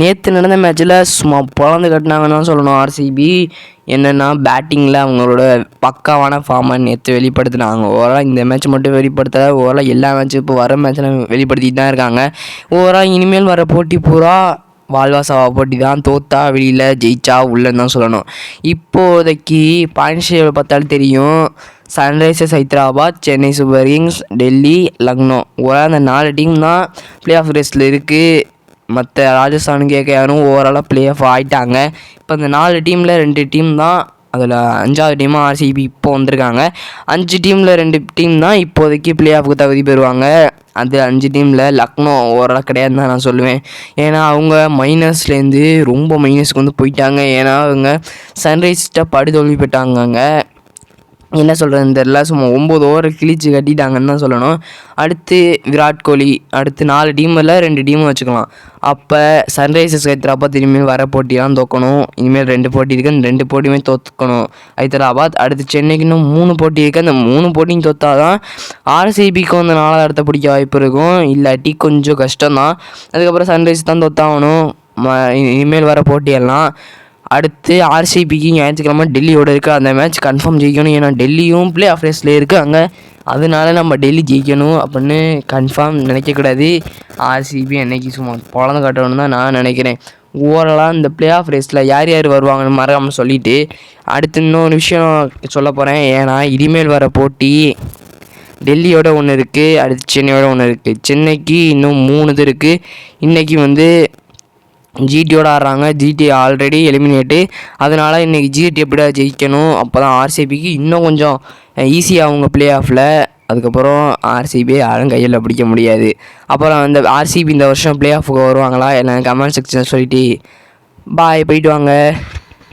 நேற்று நடந்த மேட்ச்சில் சும்மா பிறந்து கட்டினாங்கன்னு தான் சொல்லணும் ஆர்சிபி என்னென்னா பேட்டிங்கில் அவங்களோட பக்காவான ஃபார்மை நேற்று வெளிப்படுத்தினாங்க. ஓவரால் இந்த மேட்ச் மட்டும் வெளிப்படுத்த ஓவரால் எல்லா மேட்சும் இப்போ வர மேட்ச்சில் வெளிப்படுத்திட்டு தான் இருக்காங்க. ஓவரால் இனிமேல் வர போட்டி பூரா வாழ்வாசாவா போட்டி தான். தோத்தா வெளியில் ஜெயிச்சா உள்ளன்னு தான் சொல்லணும். இப்போதைக்கு பாயிண்ட் பார்த்தாலும் தெரியும். Sunrisers Hyderabad Chennai super kings Delhi Lucknow. ஓரா அந்த நாலு டீம் தான் பிளே ஆஃப் ரேஸில் இருக்குது மற்ற ராஜஸ்தான் கேகேஆரும் ஓவராலாக ப்ளே ஆஃப் ஆகிட்டாங்க இப்போ இந்த நாலு டீமில் ரெண்டு டீம் தான் அதில் அஞ்சாவது டீமாக ஆர்சிபி இப்போ வந்திருக்காங்க. அஞ்சு டீமில் ரெண்டு டீம் தான் இப்போதைக்கு ப்ளே ஆஃப்க்கு தகுதி பெறுவாங்க. அது அஞ்சு டீமில் லக்னோ ஓரளவு கிடையாதுன்னு தான் நான் சொல்லுவேன். ஏன்னா அவங்க மைனஸ்லேருந்து ரொம்ப மைனஸ்க்கு வந்து போயிட்டாங்க. ஏன்னா அவங்க சன்ரைஸ்கிட்ட படுதோல்வி பெற்றாங்க என்ன சொல்கிறதுன்னு தெரில சும்மா ஒம்பது ஓவரை கிழிச்சு கட்டிட்டாங்கன்னு தான் சொல்லணும். அடுத்து விராட் கோலி அடுத்து நாலு டீமில் ரெண்டு டீமும் வச்சுக்கலாம். அப்போ சன்ரைசர்ஸ் ஹைதராபாத் இனிமேல் வர போட்டியெல்லாம் தோக்கணும். இனிமேல் ரெண்டு போட்டி இருக்குது அந்த ரெண்டு போட்டியுமே தோற்றுக்கணும் ஹைதராபாத் அடுத்து சென்னைக்கு இன்னும் மூணு போட்டி இருக்குது அந்த மூணு போட்டியும் தோத்தா தான் ஆர்சிபிக்கு வந்து நாலாவது இடத்த பிடிக்க வாய்ப்பு இருக்கும். இல்லாட்டி கொஞ்சம் கஷ்டம்தான். அதுக்கப்புறம் சன்ரைஸ் தான் தோத்தாகணும். இனிமேல் வர போட்டியெல்லாம் அடுத்து ஆர்சிபிக்கு ஞாயிற்றுக்கிழமை டெல்லியோட இருக்குது அந்த மேட்ச் கன்ஃபார்ம் ஜெயிக்கணும். ஏன்னா டெல்லியும் பிளே ஆஃப் ரேஸில் அங்கே அதனால நம்ம டெல்லி ஜெயிக்கணும் அப்படின்னு கன்ஃபார்ம் நினைக்கக்கூடாது ஆர்சிபி என்னைக்கு சும்மா பொழந்து காட்டணும்னு தான் நான் நினைக்கிறேன். ஓவரலாக இந்த பிளே ஆஃப் ரேஸில் யார் யார் வருவாங்கன்னு மறக்காமல் சொல்லிவிட்டு அடுத்து இன்னொரு விஷயம் சொல்ல போகிறேன் ஏன்னா இனிமேல் வர போட்டி டெல்லியோட ஒன்று இருக்குது அடுத்து சென்னையோட ஒன்று இருக்குது சென்னைக்கு இன்னும் மூணு இது இருக்குது இன்றைக்கி வந்து ஜிடியோட ஆடுறாங்க. ஜிடி ஆல்ரெடி எலிமினேட்டு அதனால் இன்றைக்கி ஜிடி எப்படியா ஜெயிக்கணும்? அப்போ தான் ஆர்சிபிக்கு இன்னும் கொஞ்சம் ஈஸியாக அவங்க ப்ளே ஆஃபில் அதுக்கப்புறம் ஆர்சிபி யாரும் கையில் பிடிக்க முடியாது. அப்புறம் அந்த ஆர்சிபி இந்த வருஷம் பிளே ஆஃபுக்கு வருவாங்களா? எல்லாம் கமெண்ட் செக்ஷன் சொல்லிட்டு. பாய் போயிட்டு வாங்க.